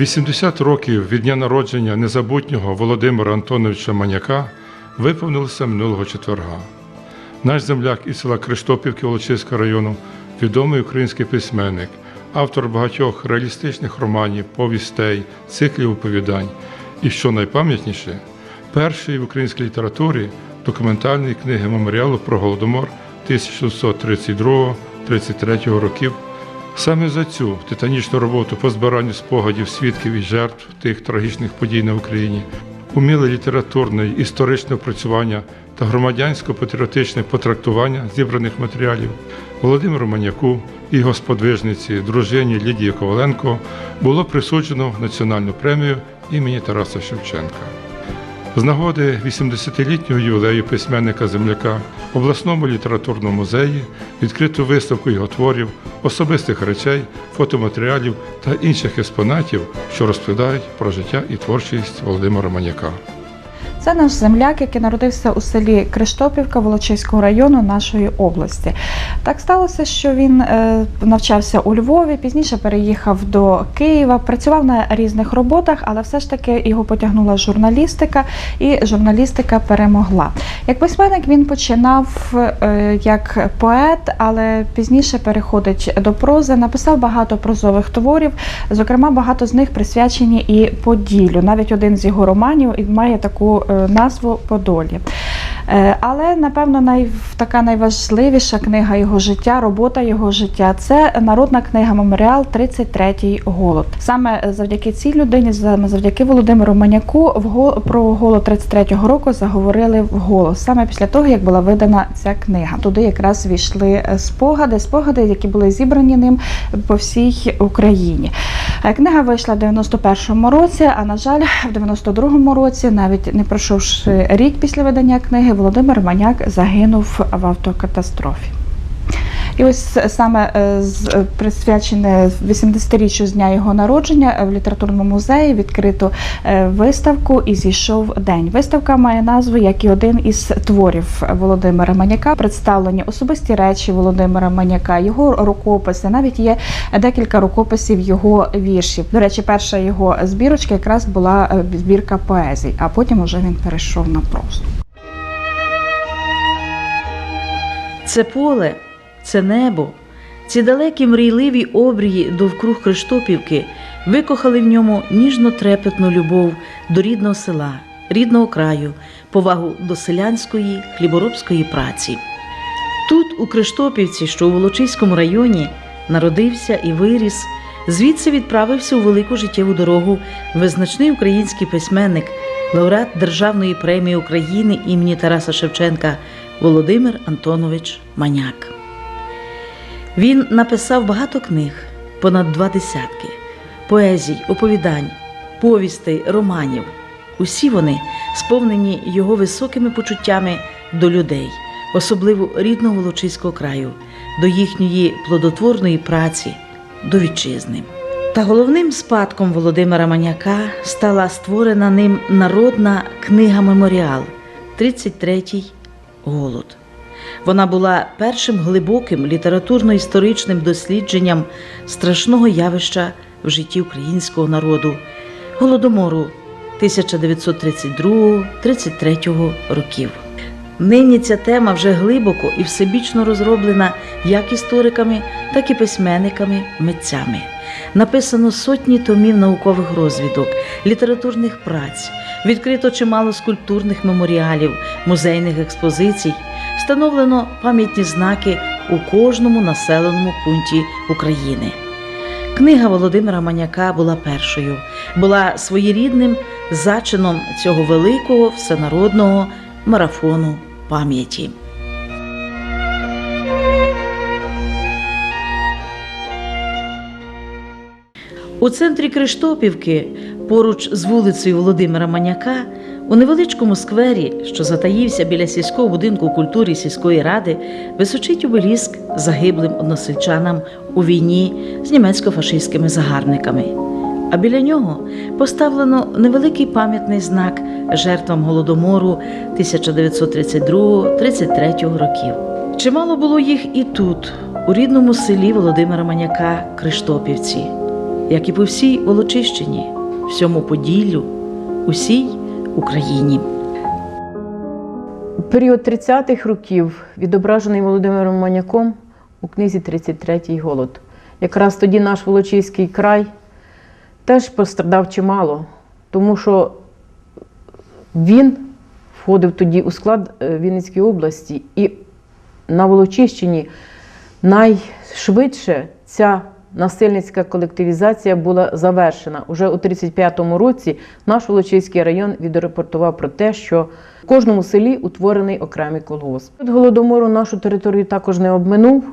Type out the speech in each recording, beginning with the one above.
80 років від дня народження незабутнього Володимира Антоновича Маняка виповнилося минулого четверга. Наш земляк із села Криштопівки Волочиського району, відомий український письменник, автор багатьох реалістичних романів, повістей, циклів оповідань і, що найпам'ятніше, першої в українській літературі документальної книги меморіалу про Голодомор 1632-33 років. Саме за цю титанічну роботу по збиранню спогадів свідків і жертв тих трагічних подій на Україні, уміле літературне і історичне опрацювання та громадянсько-патріотичне потрактування зібраних матеріалів Володимиру Маняку і його сподвижниці, дружині Лідії Коваленко було присуджено національну премію імені Тараса Шевченка. З нагоди 80-літнього ювілею письменника земляка в обласному літературному музеї відкриту виставку його творів, особистих речей, фотоматеріалів та інших експонатів, що розповідають про життя і творчість Володимира Маняка. Це наш земляк, який народився у селі Криштопівка Волочиського району нашої області. Так сталося, що він е, навчався у Львові, пізніше переїхав до Києва, працював на різних роботах, але все ж таки його потягнула журналістика, і журналістика перемогла. Як письменник він починав е, як поет, але пізніше переходить до прози. Написав багато прозових творів, зокрема, багато з них присвячені і Поділлю. Навіть один з його романів має таку назву Подолі. Е, Але напевно най, така найважливіша книга його життя, робота його життя це народна книга Меморіал 33-й голод. Саме завдяки цій людині, завдяки Володимиру Маняку, про голод 33-го року заговорили вголос. Саме після того, як була видана ця книга. Туди якраз війшли е, спогади, спогади, які були зібрані ним по всій Україні. Е, Книга вийшла в 91-му році, а на жаль, в 92-му році, навіть не пройшовши рік після видання книги, Володимир Маняк загинув в автокатастрофі. І ось саме е, присвячене 80-річчю з дня його народження е, в літературному музеї відкрито е, виставку і зійшов день. Виставка має назву як і один із творів Володимира Маняка. Представлені особисті речі Володимира Маняка, його рукописи. Навіть є декілька рукописів його віршів. До речі, перша його збірочка якраз була збірка поезій, а потім уже він перейшов на прозу. Це поле, це небо, ці далекі мрійливі обрії довкруг Криштопівки викохали в ньому ніжно трепетну любов до рідного села, рідного краю, повагу до селянської хліборобської праці. Тут, у Криштопівці, що у Волочиському районі, народився і виріс, звідси відправився у велику життєву дорогу визначний український письменник, лауреат Державної премії України імені Тараса Шевченка Володимир Антонович Маняк. Він написав багато книг, понад два десятки, поезій, оповідань, повістей, романів. Усі вони сповнені його високими почуттями до людей, особливо рідного Волочиського краю, до їхньої плодотворної праці, до вітчизни. Та головним спадком Володимира Маняка стала створена ним народна книга Меморіал 33-й голод. Вона була першим глибоким літературно-історичним дослідженням страшного явища в житті українського народу голодомору 1932-33 років. Нині ця тема вже глибоко і всебічно розроблена як істориками, так і письменниками, митцями. Написано сотні томів наукових розвідок, літературних праць, відкрито чимало скульптурних меморіалів, музейних експозицій, встановлено пам'ятні знаки у кожному населеному пункті України. Книга Володимира Маняка була першою, була своєрідним зачином цього великого всенародного марафону пам'яті. У центрі Криштопівки, поруч з вулицею Володимира Маняка, у невеличкому сквері, що затаївся біля сільського будинку культури сільської ради, височить обеліск загиблим односельчанам у війні з німецько-фашистськими загарбниками. А біля нього поставлено невеликий пам'ятний знак жертвам голодомору 1932-33 років. Чимало було їх і тут, у рідному селі Володимира Маняка Криштопівці. Як і по всій Волочищині, всьому Поділлю, усій Україні. Період 30-х років відображений Володимиром Маняком у книзі «33-й голод. Якраз тоді наш Волочиський край теж пострадав чимало, тому що він входив тоді у склад е, Вінницької області, і на Волочищині найшвидше ця насильницька колективізація була завершена. Уже у 35-му році наш Волочиський район відрепортував про те, що в кожному селі утворений окремий колгосп. Від голодомору нашу територію також не обминув,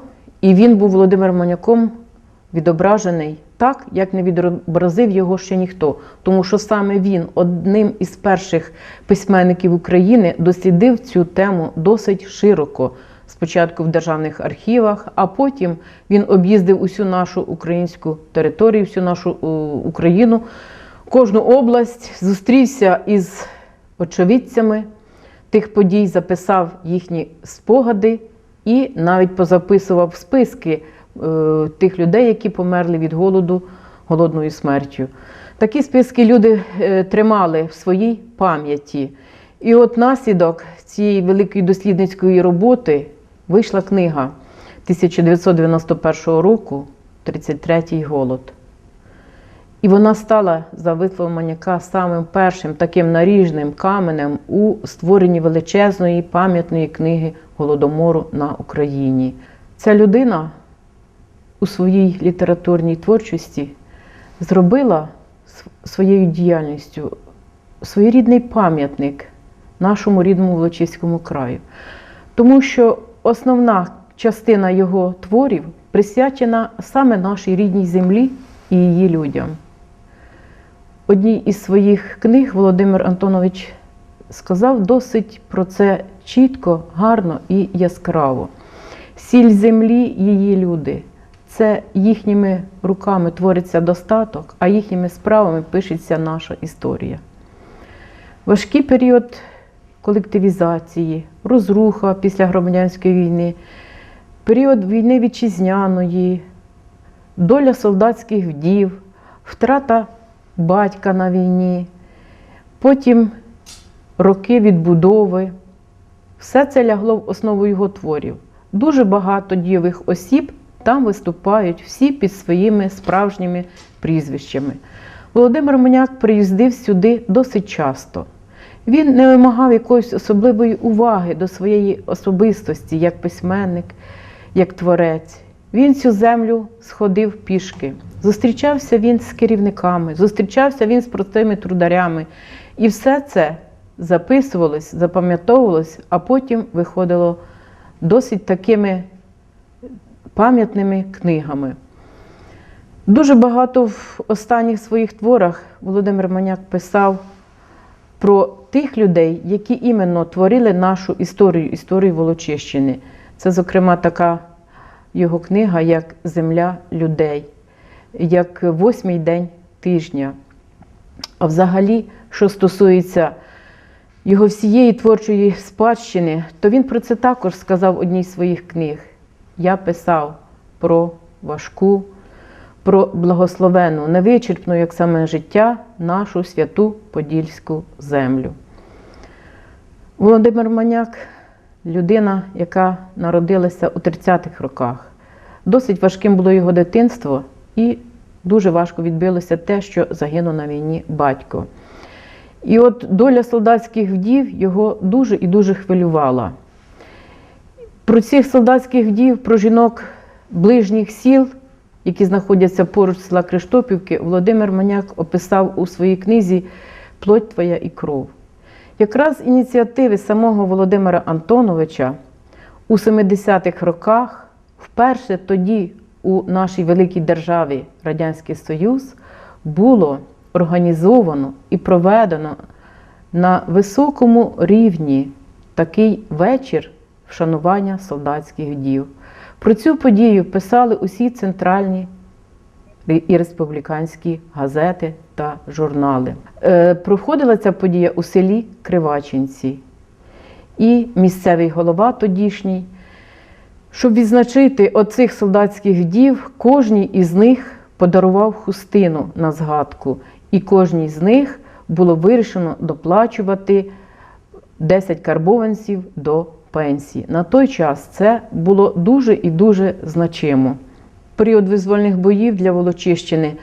і він був Володимиром Маняком відображений так, як не відобразив його ще ніхто. Тому що саме він, одним із перших письменників України, дослідив цю тему досить широко. Спочатку в державних архівах, а потім він об'їздив усю нашу українську територію, всю нашу е, Україну, кожну область, зустрівся із очевидцями тих подій, записав їхні спогади і навіть позаписував списки е, тих людей, які померли від голоду голодною смертю. Такі списки люди е, тримали в своїй пам'яті. І от наслідок цієї великої дослідницької роботи вийшла книга 1991 року «33-й голод. І вона стала за висловом Маняка самим першим таким наріжним каменем у створенні величезної пам'ятної книги Голодомору на Україні. Ця людина у своїй літературній творчості зробила своєю діяльністю своєрідний пам'ятник нашому рідному Волочиському краю. Тому що основна частина його творів присвячена саме нашій рідній землі і її людям. Одній із своїх книг Володимир Антонович сказав досить про це чітко, гарно і яскраво. Сіль землі, її люди. Це їхніми руками твориться достаток, а їхніми справами пишеться наша історія. Важкий період колективізації, розруха після громадянської війни, період війни вітчизняної, доля солдатських вдів, втрата батька на війні, потім роки відбудови. Все це лягло в основу його творів. Дуже багато дієвих осіб там виступають всі під своїми справжніми прізвищами. Володимир Маняк приїздив сюди досить часто. Він не вимагав якоїсь особливої уваги до своєї особистості як письменник, як творець. Він цю землю сходив пішки. Зустрічався він з керівниками, зустрічався він з простими трударями. І все це записувалось, запам'ятовувалось, а потім виходило досить такими пам'ятними книгами. Дуже багато в останніх своїх творах Володимир Маняк писав про тих людей, які іменно творили нашу історію, історію Волочищини. Це, зокрема, така його книга, як Земля людей, як восьмий день тижня. А взагалі, що стосується його всієї творчої спадщини, то він про це також сказав в одній з своїх книг. Я писав про важку, про благословену, невичерпну, як саме життя, нашу святу Подільську землю. Володимир Маняк людина, яка народилася у 30-х роках. Досить важким було його дитинство, і дуже важко відбилося те, що загинув на війні батько. І от доля солдатських вдів його дуже і дуже хвилювала. Про цих солдатських вдів, про жінок ближніх сіл, які знаходяться поруч села Криштопівки, Володимир Маняк описав у своїй книзі Плоть твоя і кров. Якраз ініціативи самого Володимира Антоновича у 70-х роках, вперше тоді у нашій великій державі Радянський Союз, було організовано і проведено на високому рівні такий вечір вшанування солдатських дів. Про цю подію писали усі центральні і республіканські газети та журнали. Е, Проходила ця подія у селі Кривачинці. І місцевий голова тодішній, щоб відзначити оцих солдатських дів, кожній із них подарував хустину на згадку, і кожній з них було вирішено доплачувати 10 карбованців до пенсії. На той час це було дуже і дуже значимо. Період визвольних боїв для Волочищини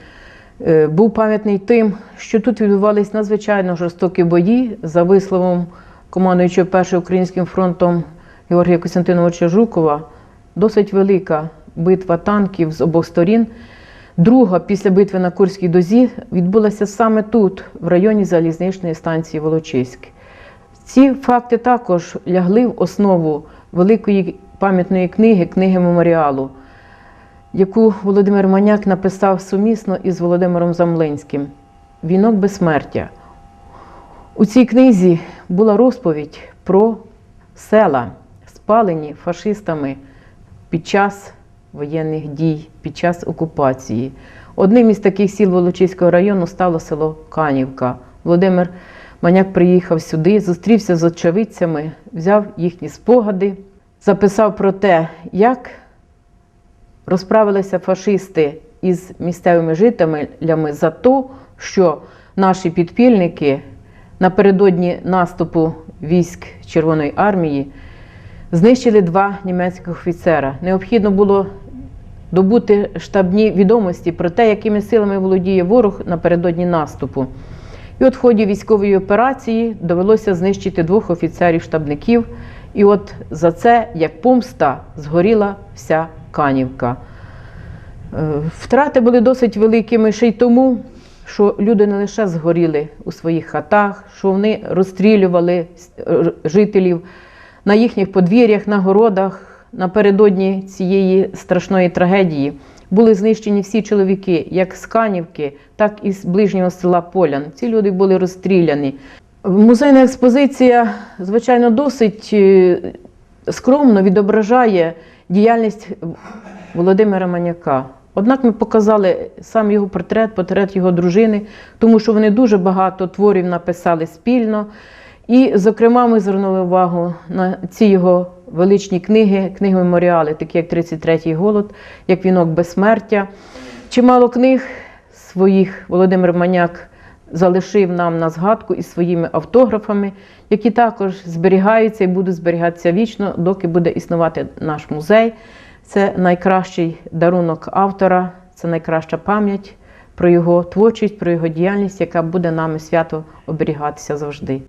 е, був пам'ятний тим, що тут відбувалися надзвичайно жорстокі бої за висловом командуючого першим українським фронтом Георгія Костянтиновича Жукова. Досить велика битва танків з обох сторін. Друга після битви на Курській дозі відбулася саме тут, в районі залізничної станції Волочиськ. Ці факти також лягли в основу великої пам'ятної книги, книги меморіалу, яку Володимир Маняк написав сумісно із Володимиром Замлинським Вінок безсмертя. У цій книзі була розповідь про села, спалені фашистами під час воєнних дій, під час окупації. Одним із таких сіл Волочиського району стало село Канівка. Володимир Маняк приїхав сюди, зустрівся з очевидцями, взяв їхні спогади, записав про те, як розправилися фашисти із місцевими жителями за те, що наші підпільники напередодні наступу військ Червоної армії знищили два німецьких офіцера. Необхідно було добути штабні відомості про те, якими силами володіє ворог напередодні наступу. І от в ході військової операції довелося знищити двох офіцерів-штабників. І от за це, як помста, згоріла вся Канівка. Е, Втрати були досить великими ще й тому, що люди не лише згоріли у своїх хатах, що вони розстрілювали е, жителів на їхніх подвір'ях, на городах. Напередодні цієї страшної трагедії були знищені всі чоловіки, як з Канівки, так і з ближнього села Полян. Ці люди були розстріляні. Музейна експозиція, звичайно, досить е, скромно відображає діяльність Володимира Маняка. Однак ми показали сам його портрет, портрет його дружини, тому що вони дуже багато творів написали спільно. І, зокрема, ми звернули увагу на ці його величні книги, книги меморіали, такі як «33-й голод, як Вінок безсмертя. Чимало книг своїх Володимир Маняк залишив нам на згадку із своїми автографами, які також зберігаються і будуть зберігатися вічно, доки буде існувати наш музей. Це найкращий дарунок автора, це найкраща пам'ять про його творчість, про його діяльність, яка буде нами свято оберігатися завжди.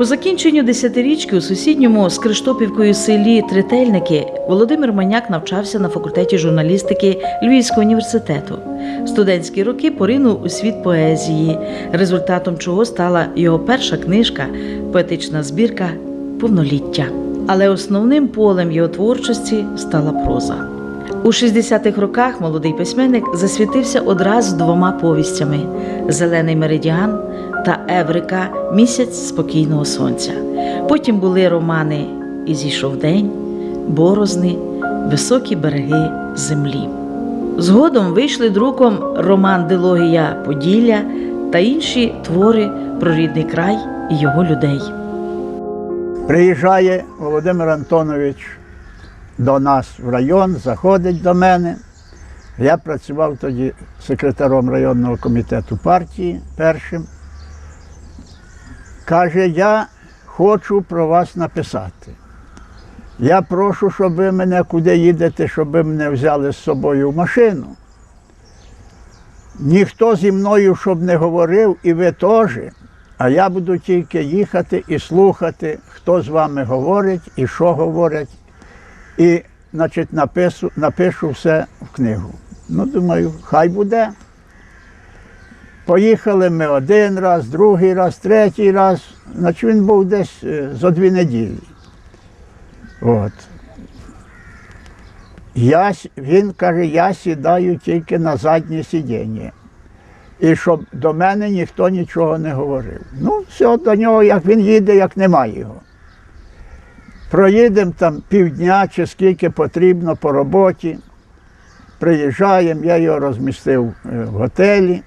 По закінченню десятирічки у сусідньому з Криштопівкою селі Трительники Володимир Маняк навчався на факультеті журналістики Львівського університету. Студентські роки поринув у світ поезії, результатом чого стала його перша книжка, поетична збірка Повноліття. Але основним полем його творчості стала проза. У 60-х роках молодий письменник засвітився одразу двома повістями Зелений меридіан та Еврика Місяць спокійного сонця. Потім були романи І зійшов день, Борозни, Високі береги землі. Згодом вийшли друком роман Дилогія Поділля та інші твори про рідний край і його людей. Приїжджає Володимир Антонович до нас в район, заходить до мене. Я працював тоді секретаром районного комітету партії першим. Каже, я хочу про вас написати. Я прошу, щоб ви мене куди їдете, щоб ви мене взяли з собою в машину. Ніхто зі мною щоб не говорив, і ви теж. А я буду тільки їхати і слухати, хто з вами говорить і що говорять. І, значить, напишу, напишу все в книгу. Ну, думаю, хай буде. Поїхали ми один раз, другий раз, третій раз. Значить, він був десь е, за дві неділі. От. Я, він каже, я сідаю тільки на заднє сидіння. І щоб до мене ніхто нічого не говорив. Ну, все, до нього, як він їде, як немає його. Проїдемо там півдня чи скільки потрібно по роботі. Приїжджаємо, я його розмістив е, в готелі.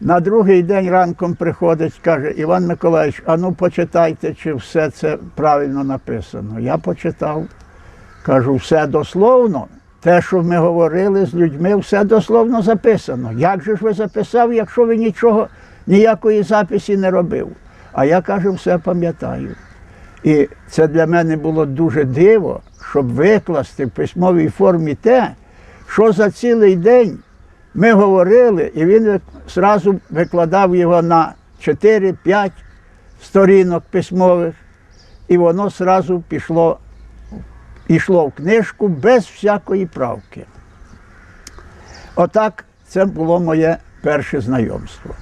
На другий день ранком приходить, каже, Іван Миколаївич, а ну почитайте, чи все це правильно написано. Я почитав, кажу, все дословно. Те, що ми говорили з людьми, все дословно записано. Як же ж ви записав, якщо ви нічого, ніякої записі не робив? А я кажу, все пам'ятаю. І це для мене було дуже диво, щоб викласти в письмовій формі те, що за цілий день ми говорили, і він одразу викладав його на 4-5 сторінок письмових, і воно одразу пішло, йшло в книжку без всякої правки. Отак це було моє перше знайомство.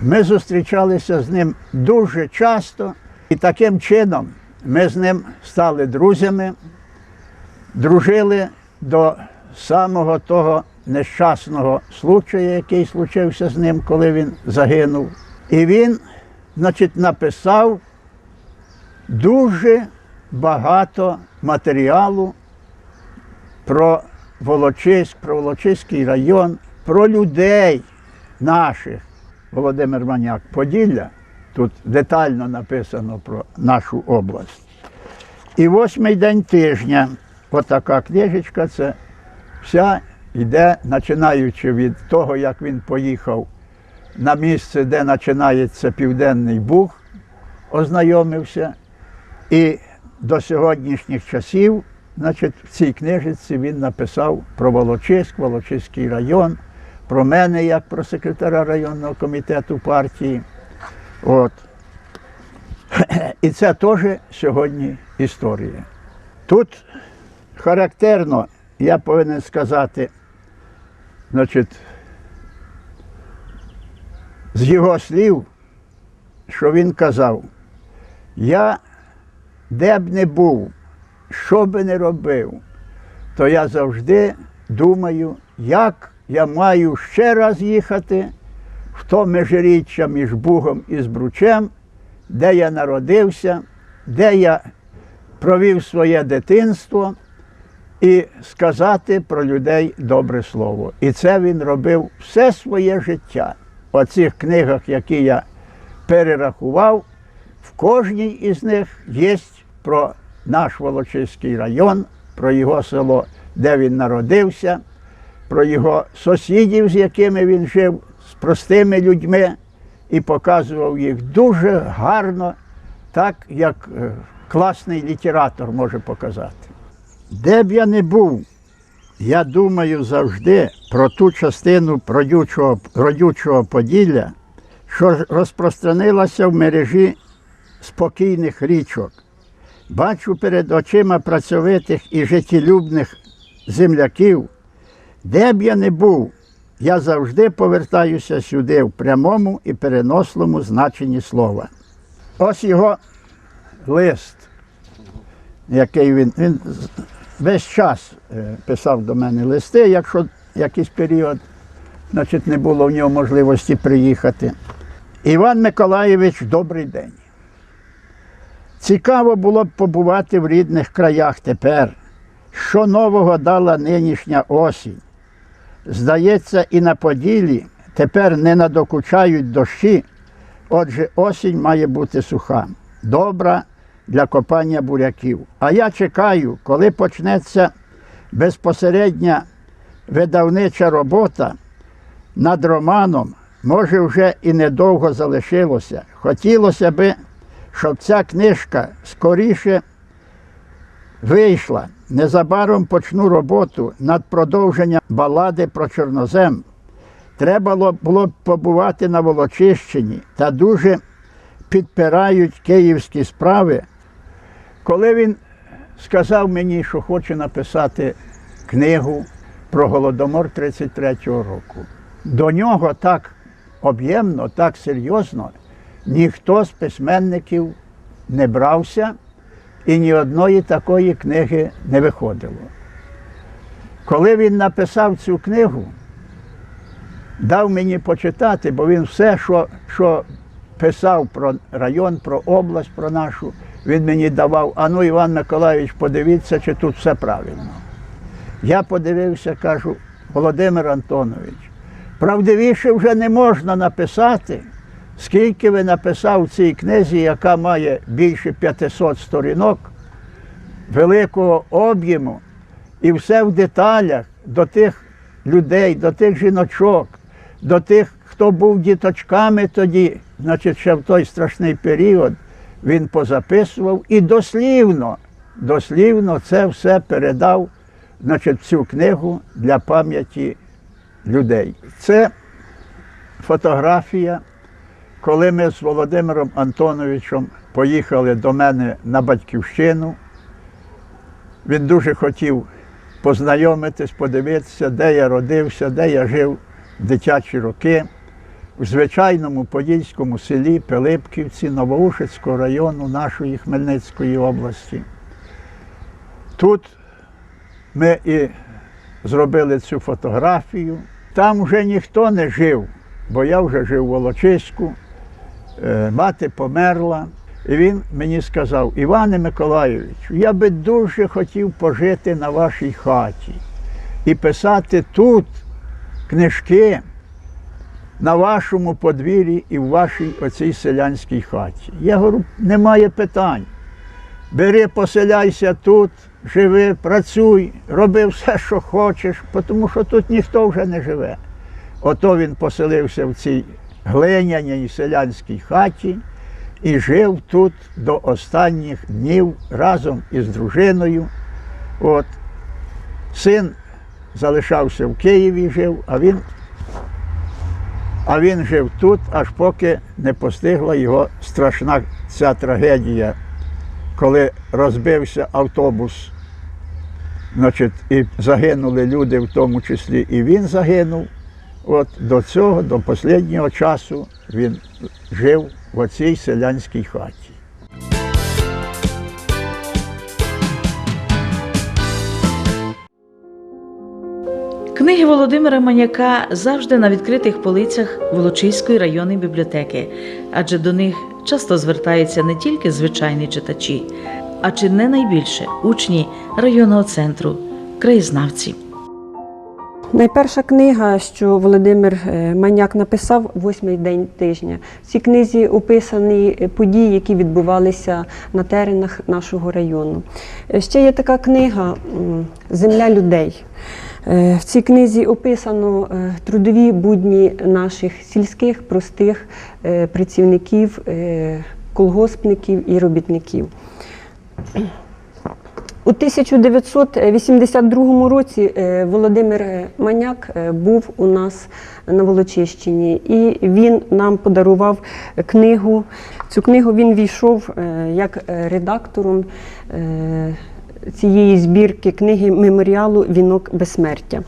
Ми зустрічалися з ним дуже часто, і таким чином ми з ним стали друзями, дружили до самого того нещасного случаю, який случився з ним, коли він загинув. І він, значить, написав дуже багато матеріалу про Волочиськ, про Волочиський район, про людей наших. Володимир Маняк Поділля. Тут детально написано про нашу область. І восьмий день тижня, отака книжечка, це вся йде, починаючи від того, як він поїхав на місце, де починається Південний Буг, ознайомився. І до сьогоднішніх часів, значить, в цій книжці він написав про Волочиськ, Волочиський район, про мене як про секретаря районного комітету партії. От. І це теж сьогодні історія. Тут характерно, я повинен сказати, значить, з його слів, що він казав, я де б не був, що би не робив, то я завжди думаю, як я маю ще раз їхати в то межиріччя між Бугом і Збручем, де я народився, де я провів своє дитинство, і сказати про людей добре слово. І це він робив все своє життя. У цих книгах, які я перерахував, в кожній із них є про наш Волочиський район, про його село, де він народився, про його сусідів, з якими він жив, простими людьми, і показував їх дуже гарно, так як е, класний літератор може показати. Де б я не був, я думаю завжди про ту частину родючого, родючого Поділля, що розпространилася в мережі спокійних річок. Бачу перед очима працьовитих і життєлюбних земляків. Де б я не був, я завжди повертаюся сюди в прямому і переносному значенні слова. Ось його лист, який він, він весь час е, писав до мене листи, якщо якийсь період, значить, не було в нього можливості приїхати. Іван Миколаєвич, добрий день. Цікаво було б побувати в рідних краях тепер. Що нового дала нинішня осінь? Здається, і на Поділі тепер не надокучають дощі, отже, осінь має бути суха, добра для копання буряків. А я чекаю, коли почнеться безпосередня видавнича робота над романом, може, вже і недовго залишилося. Хотілося би, щоб ця книжка скоріше вийшла. Незабаром почну роботу над продовженням балади про чорнозем. Треба було б побувати на Волочищині та дуже підпирають київські справи. Коли він сказав мені, що хоче написати книгу про Голодомор 33-го року, до нього так об'ємно, так серйозно ніхто з письменників не брався і ні одної такої книги не виходило. Коли він написав цю книгу, дав мені почитати, бо він все, що, що писав про район, про область, про нашу, він мені давав, а ну, Іван Миколаївич, подивіться, чи тут все правильно. Я подивився, кажу, Володимир Антонович, Правдивіше вже не можна написати, скільки ви написав в цій книзі, яка має більше 500 сторінок, великого об'єму, і все в деталях до тих людей, до тих жіночок, до тих, хто був діточками тоді, значить, ще в той страшний період, він позаписував і дослівно, дослівно це все передав значить, цю книгу для пам'яті людей. Це фотографія, коли ми з Володимиром Антоновичем поїхали до мене на батьківщину. Він дуже хотів познайомитись, подивитися, де я родився, де я жив в дитячі роки. У звичайному подільському селі Пилипківці Новоушицького району нашої Хмельницької області. Тут ми і зробили цю фотографію. Там вже ніхто не жив, бо я вже жив в Волочиську, мати померла. І він мені сказав, Іване Миколайовичу, я би дуже хотів пожити на вашій хаті і писати тут книжки на вашому подвір'ї і в вашій оцій селянській хаті. Я говорю, немає питань. Бери, поселяйся тут, живи, працюй, роби все, що хочеш, тому що тут ніхто вже не живе. Ото він поселився в цій глиняній селянській хаті і жив тут до останніх днів разом із дружиною. От. Син залишався в Києві, жив, а він, а він жив тут, аж поки не постигла його страшна ця трагедія, коли розбився автобус. Значить, і загинули люди, в тому числі і він загинув. От до цього, до останнього часу він жив в оцій селянській хаті. Книги Володимира Маняка завжди на відкритих полицях Волочиської районної бібліотеки, адже до них часто звертаються не тільки звичайні читачі, а чи не найбільше учні районного центру, краєзнавці. Найперша книга, що Володимир е, Маняк написав восьмий день тижня. В цій книзі описані е, події, які відбувалися на теренах нашого району. Е, Ще є така книга Земля людей. В цій книзі описано трудові будні наших сільських простих працівників, колгоспників і робітників. У 1982 році е, Володимир Маняк е, був у нас на Волочищині, і він нам подарував книгу. Цю книгу він війшов е, як редактором цієї збірки книги меморіалу Вінок безсмертя.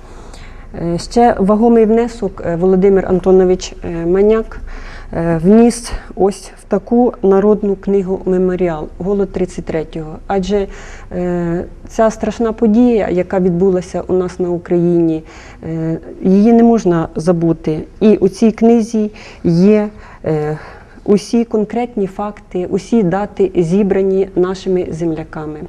Ще вагомий внесок Володимир Антонович Маняк вніс ось в таку народну книгу меморіал Голод 33-го. Адже е, ця страшна подія, яка відбулася у нас на Україні, е, її не можна забути. І у цій книзі є. е, Усі конкретні факти, усі дати зібрані нашими земляками.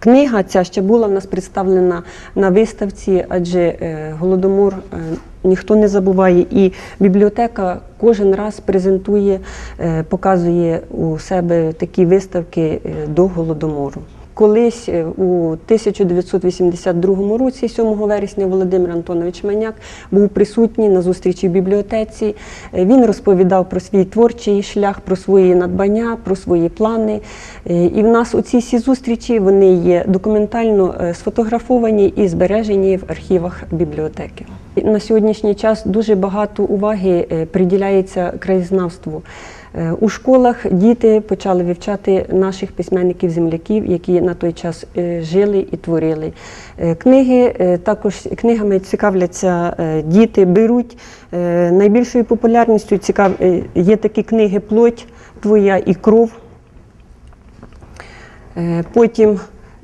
Книга ця ще була в нас представлена на виставці, адже е, голодомор е, ніхто не забуває, і бібліотека кожен раз презентує, е, показує у себе такі виставки до голодомору. Колись е, у 1982 році, 7 вересня, Володимир Антонович Маняк був присутній на зустрічі в бібліотеці. Е, Він розповідав про свій творчий шлях, про свої надбання, про свої плани. Е, І в нас у ці всі зустрічі вони є документально сфотографовані і збережені в архівах бібліотеки. На сьогоднішній час дуже багато уваги приділяється краєзнавству. Е, У школах діти почали вивчати наших письменників-земляків, які на той час е, жили і творили. Е, Книги також книгами цікавляться діти, беруть. Найбільшою популярністю цікав... є такі книги Плоть твоя і кров. Потім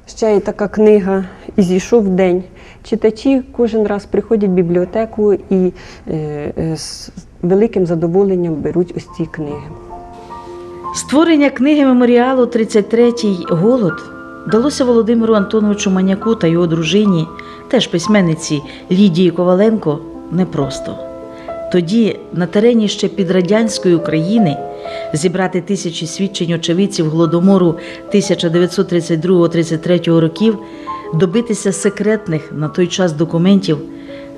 ще є така книга І зійшов день. Читачі кожен раз приходять в бібліотеку і великим задоволенням беруть ось ці книги. Створення книги меморіалу «33-й голод вдалося Володимиру Антоновичу Маняку та його дружині, теж письменниці Лідії Коваленко, непросто. Тоді на терені ще підрадянської України зібрати тисячі свідчень очевидців голодомору 1932-33 років, добитися секретних на той час документів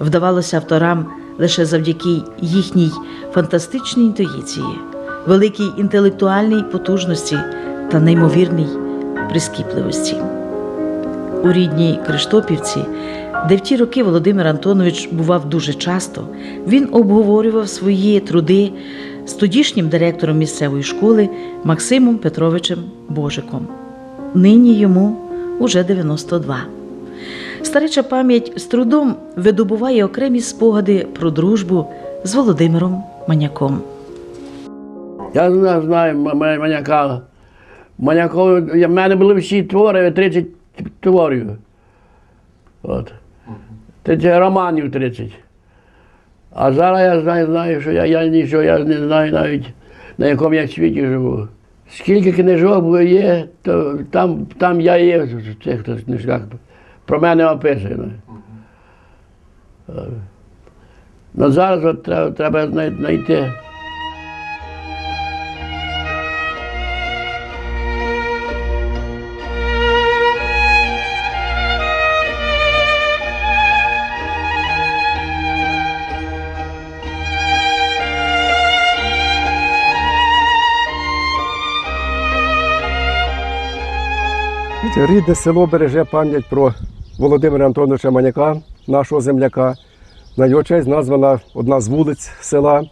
вдавалося авторам лише завдяки їхній фантастичній інтуїції, великій інтелектуальній потужності та неймовірній прискіпливості. У рідній Криштопівці, де в ті роки Володимир Антонович бував дуже часто, він обговорював свої труди з тодішнім директором місцевої школи Максимом Петровичем Божиком. Нині йому уже 92. Стареча пам'ять з трудом видобуває окремі спогади про дружбу з Володимиром Маняком. Я знаю, Маняка. Манякові, в мене були всі твори, 30 творів. От. 30 романів 30. А зараз я знаю, знаю, що я, я нічого, я не знаю навіть, на якому я світі живу. Скільки книжок є, то там, там я є в цих книжках. Про мене описано. Ну зараз от треба, треба знай- знайти. Рідне село береже пам'ять про Володимира Антоновича Маняка, нашого земляка. На його честь названа одна з вулиць села.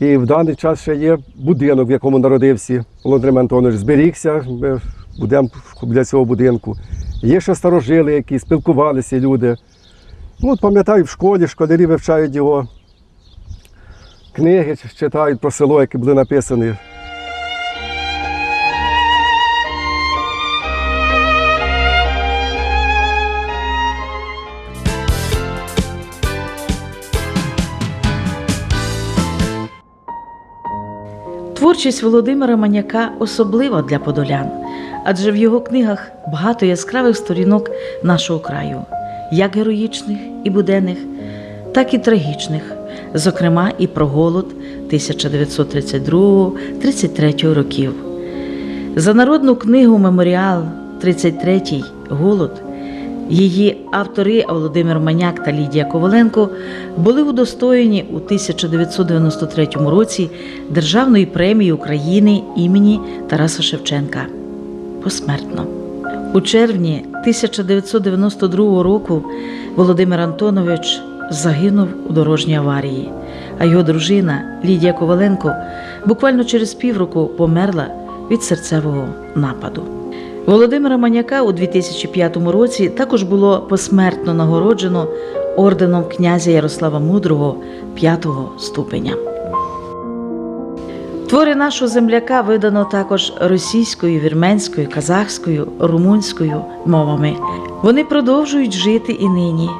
І в даний час ще є будинок, в якому народився Володимир Антонович. Зберігся, ми будемо біля цього будинку. Є ще старожили, які спілкувалися люди. Ну, от пам'ятаю, в школі школярі вивчають його. Книги читають про село, які були написані. Творчість Володимира Маняка особлива для подолян, адже в його книгах багато яскравих сторінок нашого краю, як героїчних і буденних, так і трагічних, зокрема і про голод 1932-33 років. За народну книгу Меморіал 33 Голод її автори Володимир Маняк та Лідія Коваленко були удостоєні у 1993 році Державної премії України імені Тараса Шевченка посмертно. У червні 1992 року Володимир Антонович загинув у дорожній аварії, а його дружина Лідія Коваленко буквально через півроку померла від серцевого нападу. Володимира Маняка у 2005 році також було посмертно нагороджено орденом князя Ярослава Мудрого п'ятого ступеня. Твори нашого земляка видано також російською, вірменською, казахською, румунською мовами. Вони продовжують жити і нині.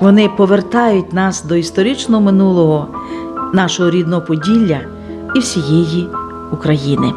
Вони повертають нас до історичного минулого, нашого рідного Поділля і всієї України.